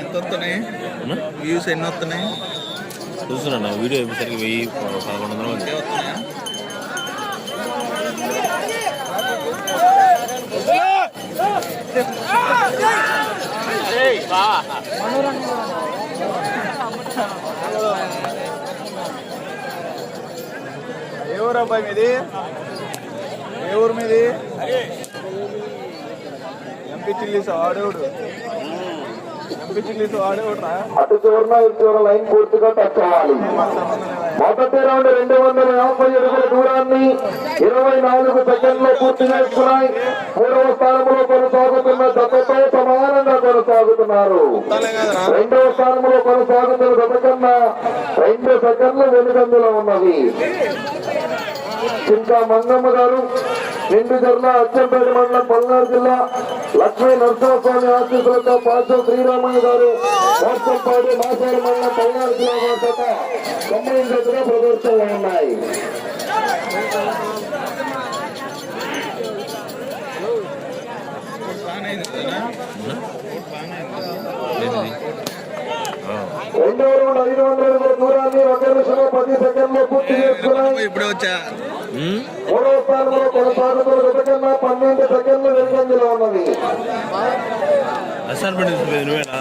ఎంత వస్తున్నాయి వ్యూస్ ఎన్ని వస్తున్నాయి చూస్తున్నా వీడియో అయిపోసరికి వెయ్యి పదకొండు వందలు వస్తున్నాయా ఏ ఊరు అబ్బాయి మీది? ఏ ఊరు మీది? అటు చివరన ఇటు చివర లైన్ పూర్తిగా టచ్ అవ్వాలి. మొదటి రౌండ్ రెండు వందల యాభై అడుగుల దూరాన్ని ఇరవై నాలుగు సెకండ్లో పూర్తి చేసుకున్నాయి. మూడవ స్థానంలో కొనసాగుతున్న జతతో సమానంగా కొనసాగుతున్నారు. రెండవ స్థానంలో కొనసాగుతున్న జత కన్నా రెండు సెకండ్లు వెనుకందులో ఉన్నది. ఇంకా మంగమ్మ గారు నిండు జిల్లా అచ్చంపేట మండలం పల్నాడు జిల్లా లక్ష్మీ నరసింహస్వామి ఆశీస్సులతో పాసం శ్రీరామయ్య గారు మోసంపాడు మాసాల మండలం పల్నాడు జిల్లా చేత ప్రదర్శనలు ఉన్నాయి. రౌండ్ ఐదు వందల అడుగుల దూరాన్ని ఒక నిమిషంలో పది సెకండ్లో పూర్తి చేసుకున్నాయి. ఇప్పుడే వచ్చా? మూడవ స్థానంలో కొనసాగుతున్న కన్నా పన్నెండు సెకండ్లు వెనుకంజలో ఉన్నది. అసైన్మెంట్ పడింది నువ్వేనా?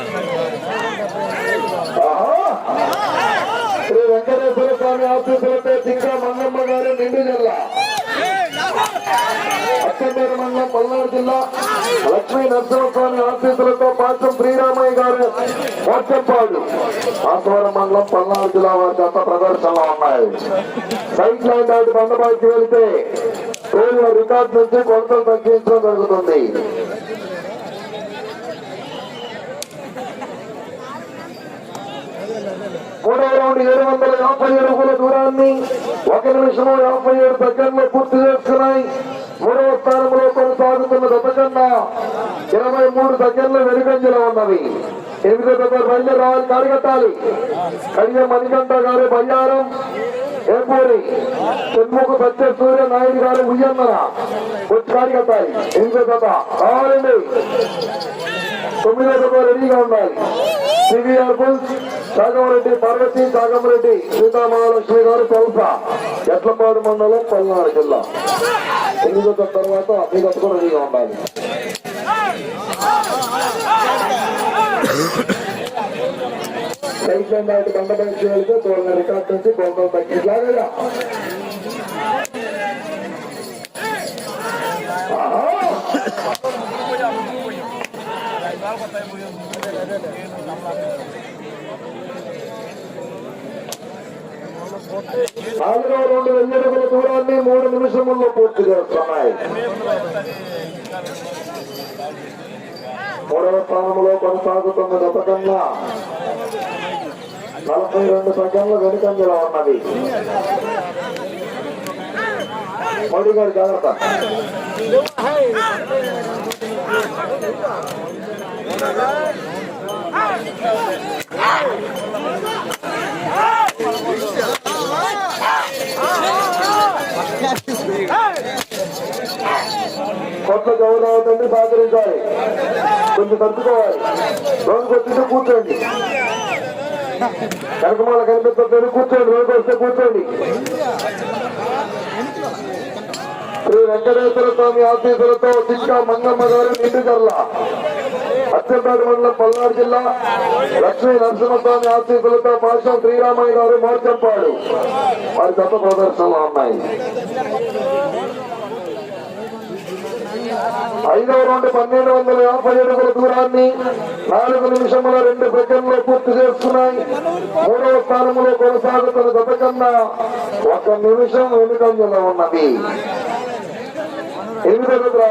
శ్రీ వెంకటేశ్వర స్వామి ఆశీస్సులతో చింకా మంగమ్మ గారు నిండు జిల్లా. అచ్చంపేట మండలం పల్నాడు జిల్లా లక్ష్మీ నరసింహస్వామి ఆఫీసులతో పాఠం శ్రీరామయ్య గారు మోర్చంపాడు ఆశ్వరం మండలం పల్నాడు జిల్లా వారి గత ప్రదర్శనలో ఉన్నాయి. సైట్ ల్యాండ్ దాటి బండబాకి వెళ్తే పేర్ల రికార్డు నుంచి కొలతలు తగ్గించడం జరుగుతుంది. మూడవ రౌండ్ ఏడు వందల యాభై అడుగుల దూరాన్ని ఒక నిమిషము యాభై ఏడు దగ్గరలో పూర్తి చేసుకున్నాయి మూడవ స్థానంలో కొనసాగుతున్న గత ఇరవై మూడు దగ్గరలో వెనుకంజలో ఉన్నవి. ఎనిమిది దగ్గర బయలుదేరి రావాలి కారికట్టాలి కడియ మణికంఠ గారి బయ్యారం ఏపూరి చెన్ముకు సత్య సూర్య నాయుడు గారి ఉయ్యన్నర వచ్చి కారికట్టాలి ఎనిమిది దగ్గర కావాలండి తొమ్మిదో గత రెడీగా ఉండాలి. సివిఆర్ బుల్స్ కాగమరెడ్డి పార్వతి కాగమరెడ్డి సీతామహాలక్ష్మి గారు కొల్ప ఎట్లపాడు మండలం పల్నాడు జిల్లా. ఎనిమిదో తర్వాత మీ కూడా రెడీగా ఉండాలి. సైట్ లైన్ దాటి బండ బయటకు వెళ్తే తోలిన రికార్డ్ నుంచి కొంత ఆహా! నాలుగవ రెండు వెయ్యడుగుల దూరాన్ని మూడు నిమిషముల్లో పూర్తి చేస్తున్నాయి మూడవ స్థానంలో కొనసాగుతున్న గత కన్నా నలభై రెండు సెకండ్ల వెనుకంజలో ఉన్నది మోడీ గారి జాగ్రత్త Thank you. కొత్త గౌరవతండి సహకరించాలి కొంచెం తట్టుకోవాలి. రోజుకు వచ్చింటే కూర్చోండి. కనకమాల కనిపిస్తుంది కూర్చోండి. రోజు వస్తే కూర్చోండి. శ్రీ వెంకటేశ్వర స్వామి ఆశీస్సులతో చిక్క మంగమ్మ గారు నిండు జల్ల అచ్చంపేట మండలం పల్నాడు జిల్లా లక్ష్మీ నరసింహస్వామి ఆశీస్సులతో పాశం శ్రీరామయ్య గారు మోర్చంపాడు. వారి తప్ప ప్రదర్శనలు ఉన్నాయి. ఐదవ నుండి పన్నెండు వందల యాభై అడుగుల దూరాన్ని నాలుగు నిమిషముల రెండు సెకండ్లో పూర్తి చేస్తున్నాయి. మూడవ స్థానంలో కొనసాగుతున్న గత కన్నా ఒక నిమిషం వెనుకంజలో ఉన్నది. ఎనిమిదవ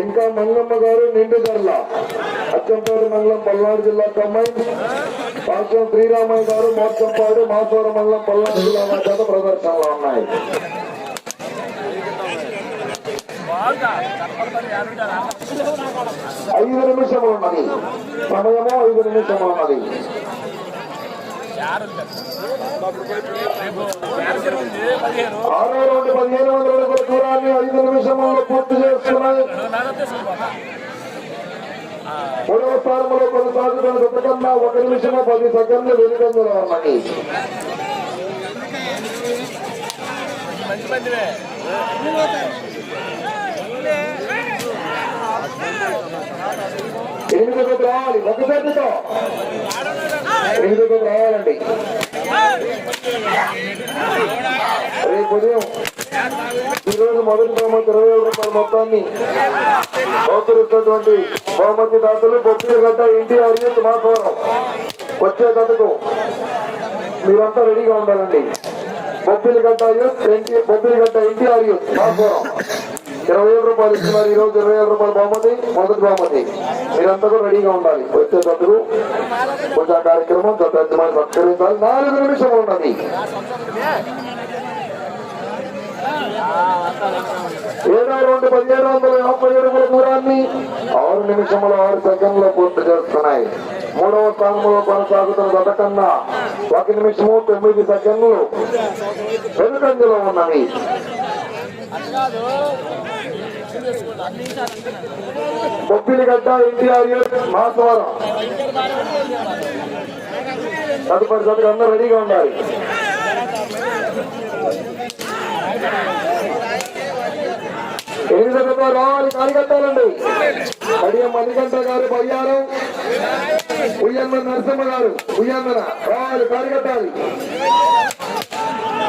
ఇంకా మంగమ్మ గారు నిండుగర్ల అచ్చంపాడు మండలం పల్నాడు జిల్లా కమ్మాయి పాశ్వం శ్రీరామయ్య గారు మోర్చంపాడు మాసవరం మల్లం పల్నాడు జిల్లా మా చేత ప్రదర్శనలో ఉన్నాయి. ఐదు నిమిషములు ఉన్నది. సమయము ఐదు నిమిషములు ఉన్నది. ఆరు నుండి పదిహేను వందల దూరాన్ని ఐదు నిమిషముల్లో పూర్తి చేస్తున్నాయి. మూడవ స్థానంలో కొనసాగుతున్న గతకన్నా ఒక నిమిషం పది సెకండ్లు వెనుకంజలో ఉన్నాయి. ఎనిమిదికి రావాలి. ఒక జట్టుతో ఎనిమిదికి రావాలండి. రేపు ఉదయం ఈరోజు మొదటి బహుమతి ఇరవై వేల రూపాయల మొత్తాన్ని బహుకరిస్తున్నటువంటి బహుమతి దాతలు బొప్పిల గడ్డ ఎన్టీఆర్ యూత్ మాధవరం వచ్చే గంటకు మీరంతా రెడీగా ఉండాలండి. బొప్పిల గడ్డ యూత్ ఎన్టీ బొప్పిల గడ్డ ఎన్టీఆర్ యూత్ మాధవరం ఇరవై వేల రూపాయలు ఇస్తున్నారు ఈ రోజు ఇరవై వేల రూపాయలు బహుమతి మొదటి బహుమతి. మీరంతా కూడా రెడీగా ఉండాలి. వచ్చే గతకు కొంచెం కార్యక్రమం గత యజమాని సత్కరించాలి. నాలుగు నిమిషం ఉన్నది. ఏదో రెండు పదిహేడు వందల యాభై ఏడుగుల దూరాన్ని ఆరు నిమిషముల ఆరు సెకండ్లో పూర్తి చేస్తున్నాయి. మూడవ స్థానంలో కొనసాగుతున్న గతకన్నా ఒక నిమిషము తొమ్మిది సెకండ్లు వెనుకంజలో ఉన్నవి. బొబ్బిలిగడ్డ ఎన్టీఆర్ మాసవరం. తదుపరి సభ్యులు అందరూ రెడీగా ఉండాలి. ఎనిమిదితో రావాలి కార్యకర్తలండి కడియం మణికంఠ గారు బయ్యారం. ఉయ్యన్న నరసింహ గారు ఉయ్యన్న రావాలి కార్యకర్తలు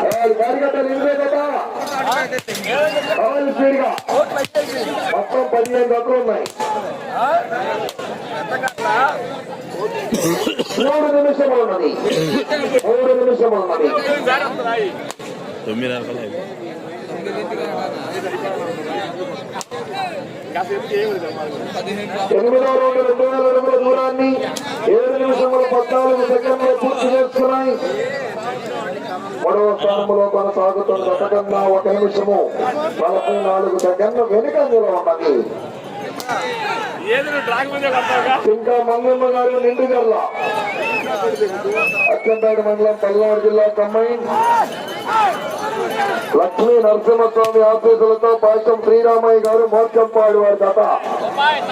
రావాలి కార్యకర్తలు ఎనిమిదే కదా రావాలి స్పీడ్గా మొత్తం పదిహేను గంటలు ఉన్నాయి. మూడు నిమిషములు ఉన్నది. మూడు నిమిషములు ఉన్నది. తొమ్మిది రకాల ఎనిమిదో రోజు రెండు వేల అడుగుల దూరాన్ని ఏడు నిమిషముల పద్నాలుగు సెకండ్లు పూర్తి చేస్తున్నాయి. మూడవ స్థానంలో కొనసాగుతున్న గతకన్నా ఒక నిమిషము నలభై నాలుగు సెకండ్లు వెనుకంజలో ఉన్నది. ఇంకా మంగమ్మ గారు నిండుగర్ల. అచ్చంపేట మండలం పల్నాడు జిల్లా కమ్మాయి లక్ష్మీ నరసింహస్వామి ఆఫీసులతో పాఠం శ్రీరామయ్య గారు మోర్చంపాడు వారి కథ.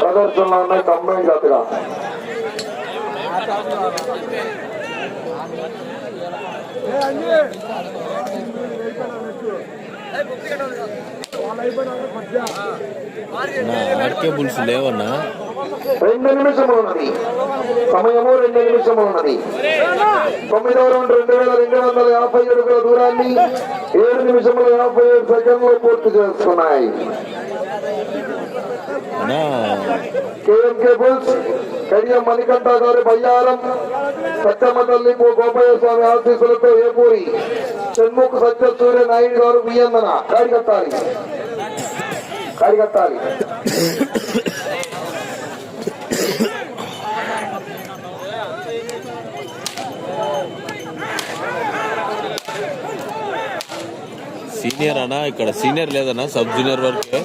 ప్రదర్శనలో ఉన్నాయి కమ్మాయి కథగా. నా ఆర్కే బుల్స్ లేవన్నా? రెండు నిమిషములు ఉన్నది. సమయము రెండు నిమిషములు ఉన్నది. తొమ్మిదవ రౌండ్ రెండు వేల రెండు వందల యాభై అడుగుల దూరాన్ని ఏడు నిమిషముల యాభై ఏడు సెకండ్లు పూర్తి చేస్తున్నాయి. అన్నా కేఎంకే బుల్స్ కడియం మణికంఠ గారి బయ్యారం సత్యమ్మ తల్లి గోపయ్య స్వామి ఆశీస్సులతో ఏపూరి షణ్ముఖ సత్య సూర్య నాయుడు గారు బియ్యందన కాడికట్టాలి కాడికట్టాలి సీనియర్ అన్నా ఇక్కడ సీనియర్ లేదన్నా సబ్ జూనియర్ వరకే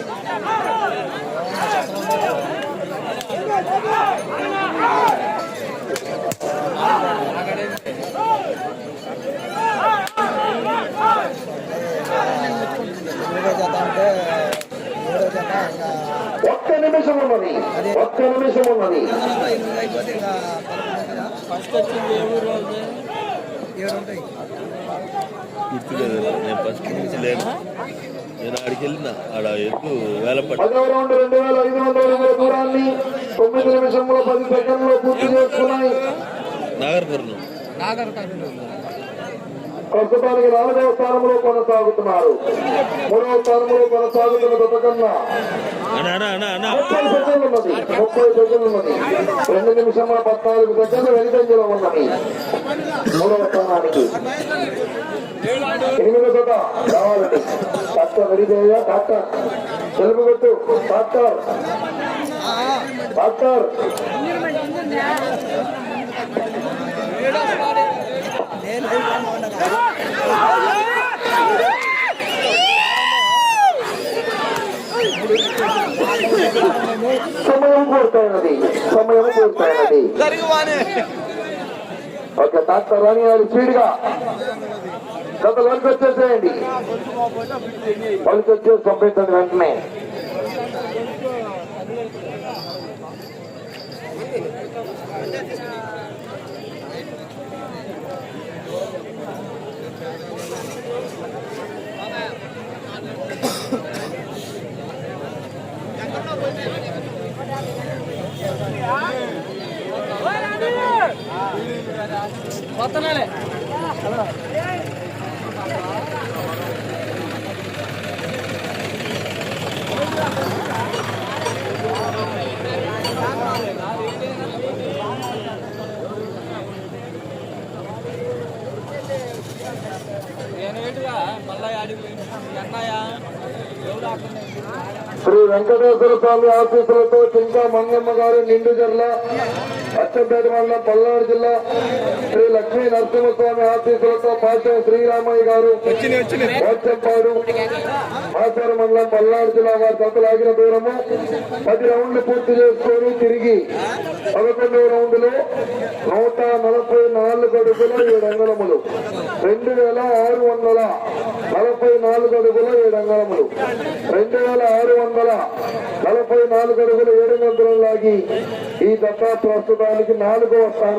ఒక్క నిమిషం ఉన్నది. ఒక్క నిమిషం ఉన్నది. ఫస్ట్ వచ్చింది ఏ ఊరు గుర్తులేదు నేను ఫస్ట్ నుంచి లేను నేను ఆడికి వెళ్ళిన ఆడ ఎత్తు వేలపట్టు పదవ రౌండ్ రెండు వేల ఐదు వందల అడుగుల దూరాన్ని తొమ్మిది నిమిషంలో పది సెకండ్లు పూర్తి చేసుకున్నాయి నాగర్ కర్నూలు నాగర్ కర్నూలు ప్రస్తుతానికి నాలుగవ స్థానంలో కొనసాగుతున్నారు. మూడవ స్థానంలో కొనసాగుతున్న గత కన్నా అన్నా అన్నా అన్నా అన్నా. ముప్పై సెకండ్లు ఉన్నది. ముప్పై సెకండ్లు ఉన్నది. రెండు నిమిషముల పద్నాలుగు సెకండ్లు వెనుకంజలో ఉన్నది. మూడవ స్థానానికి. ఎనిమిది జత కావాలండి డాక్టర్ వెరిదేయ డాక్టర్ తెలుగు కొట్టు డాక్టర్. డాక్టర్. సమయం పూర్తయినది. సమయం పూర్తయినది. ఓకే డాక్టర్ రాణి గారు స్పీడ్గా. గత లోనికి వచ్చేసేయండి. వాళ్ళకి వచ్చేసి పంపించండి వెంటనే. శ్రీ వెంకటేశ్వర స్వామి ఆఫీసులతో చింతా మంగమ్మ గారు నిండు జిల్లా అచ్చంపేట మండలం పల్నాడు జిల్లా శ్రీ లక్ష్మీ నరసింహస్వామి ఆశీస్సులతో పాశం శ్రీరామయ్య గారు వచ్చంపాడు ఆచార మండలం పల్నాడు జిల్లా వారి తప్పులాగిన దూరము పది రౌండ్లు పూర్తి చేసుకొని తిరిగి పదకొండవ రౌండ్లో నూట నలభై నాలుగు అడుగుల ఏడు అంగళములు. రెండు వేల ఆరు వందల నలభై నాలుగు అడుగుల ఏడు అంగళములు. రెండు వేల ఆరు వందల నలభై నాలుగు అడుగుల ఏడు వందలు లాగి ఈ దశ ప్రస్తుతానికి నాలుగవ స్థానం.